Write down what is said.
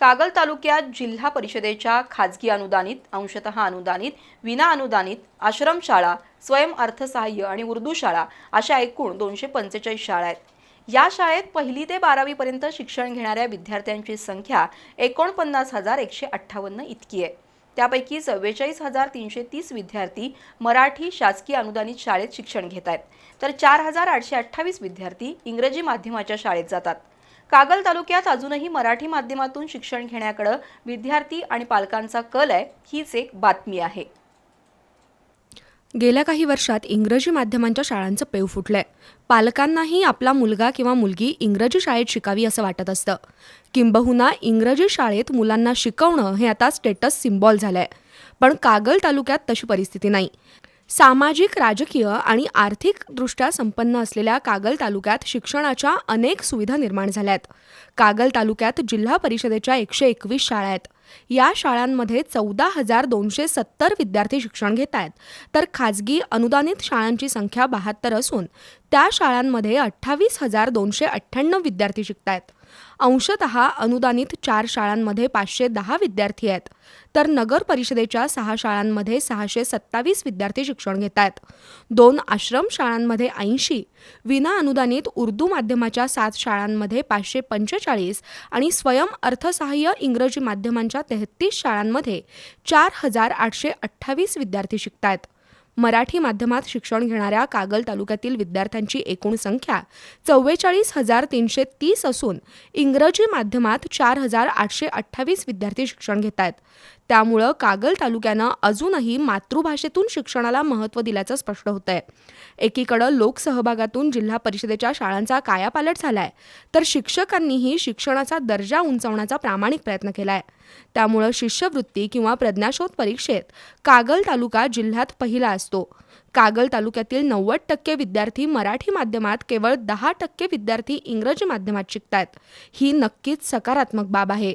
कागल तालुक्यात जिल्हा परिषदेच्या खाजगी अनुदानित अंशतः अनुदानित विना अनुदानित आश्रमशाळा स्वयं अर्थसहाय्य आणि उर्दू शाळा अशा एकूण दोनशे पंचेचाळीस शाळा आहेत. या शाळेत पहिली ते बारावीपर्यंत शिक्षण घेणाऱ्या विद्यार्थ्यांची संख्या एकोणपन्नास हजार एकशे अठ्ठावन्न इतकी आहे. त्यापैकी चव्वेचाळीस हजार तीनशे तीस विद्यार्थी मराठी शासकीय अनुदानित शाळेत शिक्षण घेत आहेत. तर चार हजार आठशे अठ्ठावीस विद्यार्थी इंग्रजी माध्यमाच्या शाळेत जातात. कागल तालुक्यात अजूनही मराठी माध्यमातून शिक्षण घेण्याकडे विद्यार्थी आणि पालकांचा कल आहे हीच एक बातमी आहे. गेल्या काही वर्षात इंग्रजी माध्यमांच्या शाळांचं पेव फुटलंय. पालकांनाही आपला मुलगा किंवा मुलगी इंग्रजी शाळेत शिकावी असं वाटत असतं. किंबहुना इंग्रजी शाळेत मुलांना शिकवणं हे आता स्टेटस सिम्बॉल झालंय. पण कागल तालुक्यात तशी परिस्थिती नाही. सामाजिक राजकीय आणि आर्थिकदृष्ट्या संपन्न असलेल्या कागल तालुक्यात शिक्षणाच्या अनेक सुविधा निर्माण झाल्या आहेत कागल तालुक्यात जिल्हा परिषदेच्या एकशे एकवीस शाळा आहेत. या शाळांमध्ये चौदा हजार दोनशे सत्तर विद्यार्थी शिक्षण घेत आहेत. तर खाजगी अनुदानित शाळांची संख्या बहात्तर असून त्या शाळांमध्ये अठ्ठावीस हजार दोनशे अठ्ठ्याण्णव विद्यार्थी शिकत आहेत अंशतः अनुदानित चार शाळांमध्ये पाचशे दहा विद्यार्थी आहेत. तर नगर परिषदेच्या सहा शाळांमध्ये सहाशे सत्तावीस विद्यार्थी शिक्षण घेत आहेत. दोन आश्रम शाळांमध्ये ऐंशी विना अनुदानित उर्दू माध्यमाच्या सात शाळांमध्ये पाचशे पंचेचाळीस आणि स्वयं अर्थसहाय्य इंग्रजी माध्यमांच्या तेहतीस शाळांमध्ये चार हजार आठशे अठ्ठावीस विद्यार्थी शिकतायत. मराठी माध्यमात शिक्षण घेणाऱ्या कागल तालुक्यातील विद्यार्थ्यांची एकूण संख्या चव्वेचाळीस हजार तीनशे तीस असून इंग्रजी माध्यमात चार हजार आठशे अठ्ठावीस विद्यार्थी शिक्षण घेत आहेत त्यामुळं कागल तालुक्यानं अजूनही मातृभाषेतून शिक्षणाला महत्त्व दिल्याचं स्पष्ट होतंय. एकीकडं लोकसहभागातून जिल्हा परिषदेच्या शाळांचा कायापालट झालाय तर शिक्षकांनीही शिक्षणाचा दर्जा उंचावण्याचा प्रामाणिक प्रयत्न केलाय. त्यामुळं शिष्यवृत्ती किंवा प्रज्ञाशोध परीक्षेत कागल तालुका जिल्ह्यात पहिला असतो. कागल तालुक्यातील नव्वद टक्के विद्यार्थी मराठी माध्यमात केवळ दहा टक्के विद्यार्थी इंग्रजी माध्यमात शिकतात ही नक्कीच सकारात्मक बाब आहे.